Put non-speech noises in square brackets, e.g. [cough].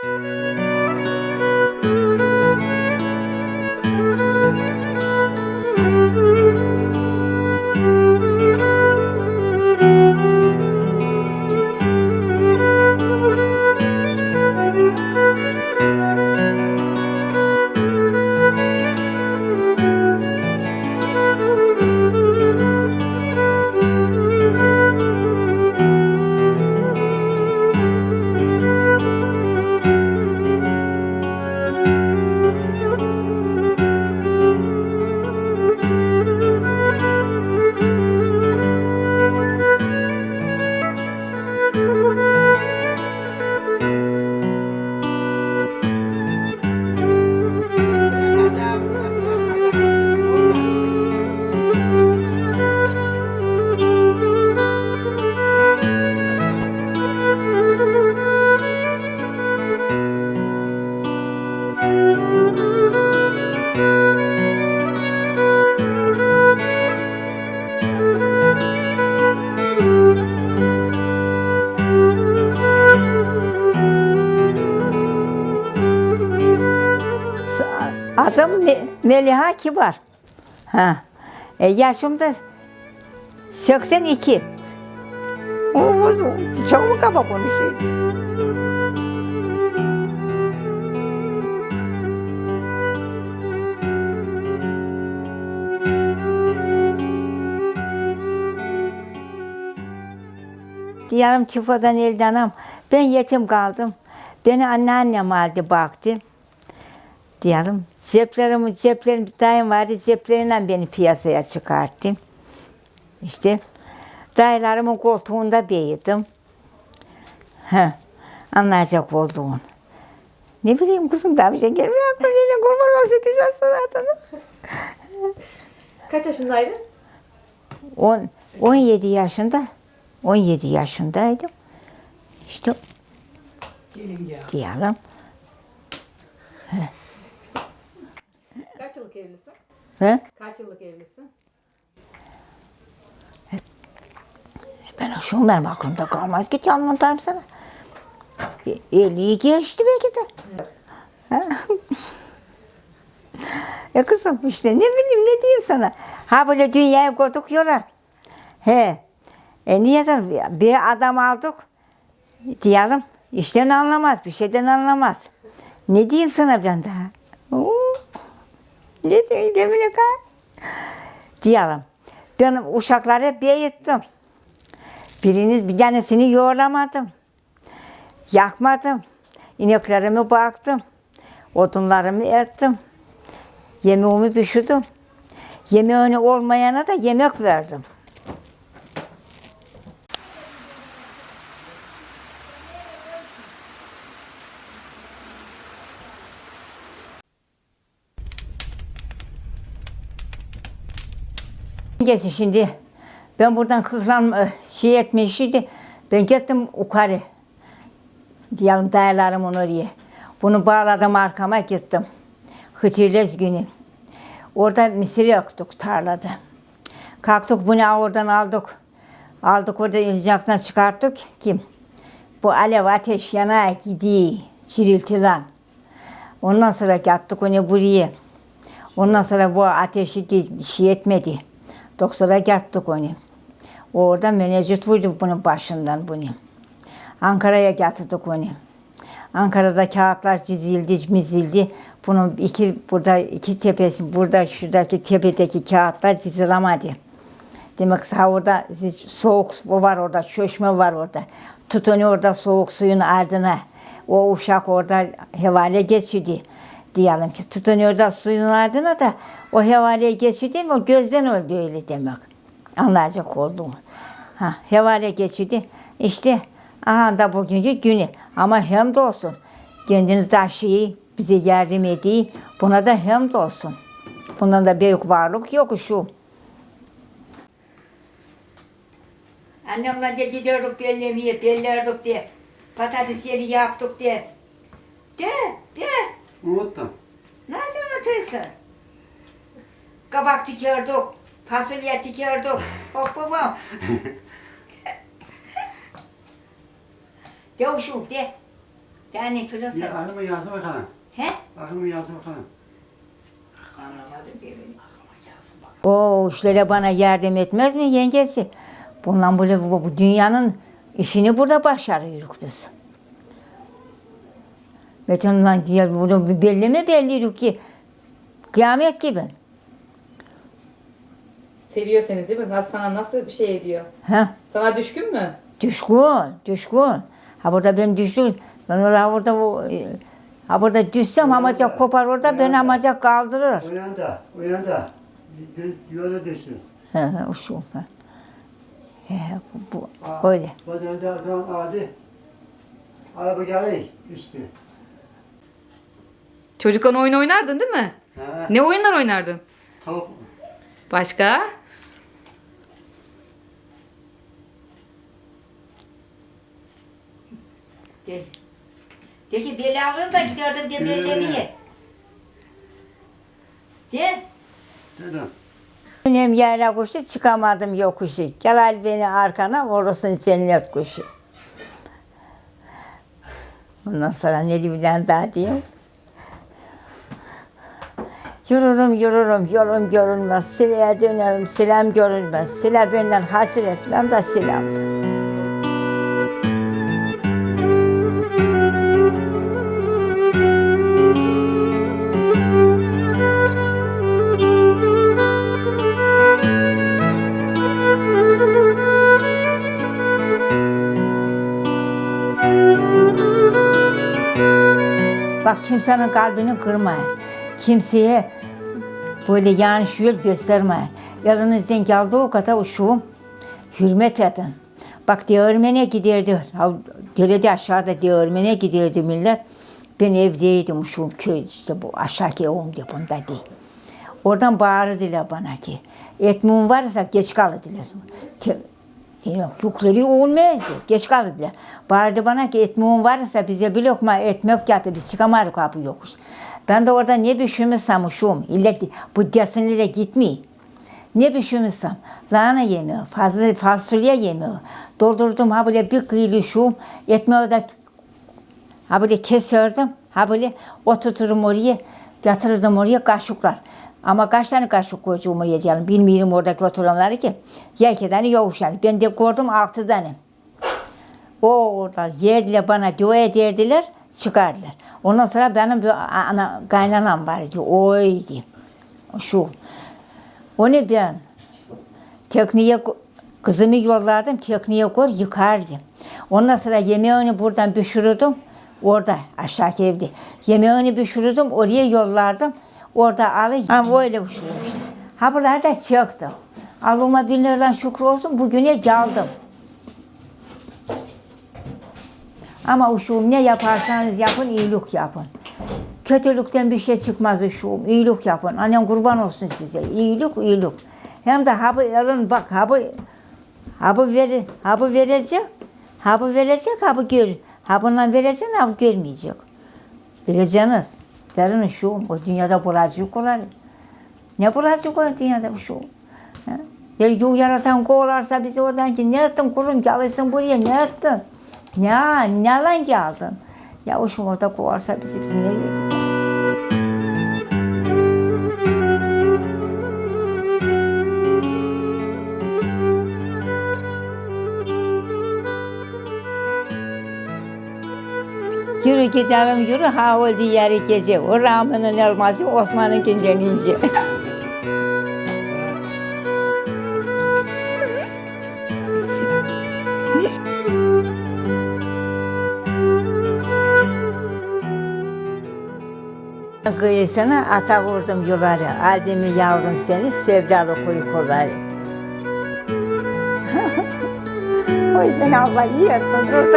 Música Adım Me- Meliha Kibar. Ha. E, yaşım da 82. Oo, çok mu kaba konuşuyor? Diyelim çifadan eldanam. Ben yetim kaldım. Beni anneannem aldı baktı. Diyelim ceplerimi, ceplerim bir dayım vardı. Cepleriyle beni piyasaya çıkarttı. İşte dayılarımın koltuğunda büyüdüm. Ha, anlayacak olduğun. Ne bileyim kızım daha bir şey gelmiyor aklıma. Yine kurban olsun güzel suratını. Kaç yaşındaydın? On, 17 yaşında 17 yaşındaydım. İşte diyelim. Kaç yıllık evlisin? He? Kaç yıllık evlisin? Ben şu benim aklımda kalmaz ki anlatayım sana. E, 50'yi geçti belki de. E kızım işte ne bileyim ne diyeyim sana. Ha böyle dünyaya koyduk yola. He. E niye bir adam aldık diyelim. İşten anlamaz, bir şeyden anlamaz. Ne diyeyim sana ben daha? Oo. Ne diyeyim Emine kay? Diyelim. Ben uşakları büyüttüm. Biriniz bir tanesini yoğuramadım. Yakmadım. İneklerimi baktım. Odunlarımı ettim. Yemeğimi pişirdim. Yemeğini olmayana da yemek verdim. Geçin şimdi. Ben buradan kıklan e, şey etmişti. Ben gittim yukarı. Diyelim dayılarımın oraya. Bunu bağladım arkama gittim. Hıçırlez günü. Orada mısır yoktuk tarlada. Kalktık bunu oradan aldık. Aldık orada ilcaktan çıkarttık. Kim? Bu alev ateş yana gidiyor. Çiriltilen. Ondan sonra yattık onu buraya. Ondan sonra bu ateşi şey etmedi. Doktora yattık onu. Orada menecit vurdu bunun başından bunu. Ankara'ya getirdik onu. Ankara'da kağıtlar çizildi, mizildi. Bunun iki burada iki tepesi, burada şuradaki tepedeki kağıtlar çizilemedi. Demek ki orada soğuk var orada, çöşme var orada. Tutunuyor orada soğuk suyun ardına. O uşak orada hevale geçirdi. Diyelim ki tutunuyor da suyun ardına da o hevaleye geçirdi mi o gözden öldü öyle demek. Anlayacak olduğum. Ha, hevale geçirdi. İşte aha da bugünkü günü. Ama hamdolsun. Kendiniz taşıyı bize yardım ediyor. Buna da hamdolsun. Bundan da büyük varlık yok şu. Annemle de gidiyorduk bellemeye, bellerdik diye. Patates yeri yaptık diye. De, de. Unuttum. Nasıl unutursun? Kabak dikiyorduk, fasulye dikiyorduk. [laughs] Hop babam. de uşuk de. Yani kilosu. Ya aklıma yazı bakalım. He? Aklıma yazı bakalım. O işlere bana yardım etmez mi yengesi? Bundan böyle bu, bu dünyanın işini burada başarıyoruz biz. Metin'den ya bunu belli mi belli ki kıyamet gibi. Seviyor seni değil mi? Nasıl sana nasıl bir şey ediyor? Ha? Sana düşkün mü? Düşkün, düşkün. Ha burada ben düştüm. Ben orada burada bu ha burada düşsem hamacak kopar orada ben hamacak kaldırır. Uyan da, uyan da. Yola düşsün. He he o şu. ha. He, he, bu, bu öyle. Bazen de adam aldı. Araba geldi işte. Çocukken oyun oynardın değil mi? Ha, Ne oyunlar oynardın? top. Başka? De ki beli alır da giderdim de bellemeye. De. Dedim. Benim yerle kuşu çıkamadım yokuşu. Gel al beni arkana orasın cennet kuşu. Ondan sonra ne diyeyim daha diyeyim. Yürürüm yürürüm yolum görünmez. Sileye dönerim silem görünmez. Sile benden hasretmem de silem. Bak kimsenin kalbini kırmayın. Kimseye böyle yanlış yol göstermeyin. Elinizden geldiği kadar uşuğum hürmet edin. Bak değirmene giderdi. Ha, Derede aşağıda değirmene giderdi millet. Ben evdeydim uşuğum köy işte bu aşağıki evimde bunda değil. Oradan bağırdılar bana ki etmin varsa geç kalırdılar. Te- Diyorum, yukları olmazdı. Geç kalırdılar. Bağırdı bana ki etmeğin varsa bize bir lokma etmek getir. Biz çıkamarız kapı yokuz. Ben de orada ne düşünmüşsem uşum. İlle bu desinliğe gitmiyor. Ne düşünmüşsem. Lahana yemeği, fazla, fasulye yemeği. Doldurdum ha böyle bir kıyılı şum. Etmeği de Ha böyle keserdim. Ha böyle oturturum oraya. Yatırırdım oraya kaşıklar. Ama kaç tane kaşık koyacağım oraya diyelim. Bilmiyorum oradaki oturanları ki. Ya iki tane yoğuş yani. Ben de gördüm altı tane. O orada yerdiler bana dua ederdiler. Çıkardılar. Ondan sonra benim bir ana kaynanam vardı. Oydu. Şu. Onu ben tekniğe kızımı yollardım, tekniğe koy yıkardım. Ondan sonra yemeğini buradan pişirirdim. Orada aşağıki evde. Yemeğini pişirirdim, oraya yollardım. Orada alır. Ama öyle işte. Ha buralarda çıktım. Allah'ıma bin liradan şükür olsun bugüne geldim. Ama uşuğum ne yaparsanız yapın, iyilik yapın. Kötülükten bir şey çıkmaz uşuğum. İyilik yapın. Annem kurban olsun size. İyilik, iyilik. Hem de habı alın bak habı habı ver, habı verecek. Habı verecek, habı gör. Habından vereceksin, habı görmeyecek. Bileceğiniz. Verin uşuğum. O dünyada bulacak olar. Ne bulacak o dünyada uşuğum? Ha? Ya yok yaratan kovalarsa bizi oradan ki ne ettin kulum gelirsin buraya ne ettin? Ne, ne lan geldin? Ya o orada kovarsa bizi nereye gider? Yürü gidelim yürü ha oldu yarı gece. O Rahman'ın elması Osman'ın ince. [laughs] Kıyısına ata vurdum yuları. Aldimi yavrum seni sevdalı uykuları. [laughs] o yüzden Allah yiyorsun dur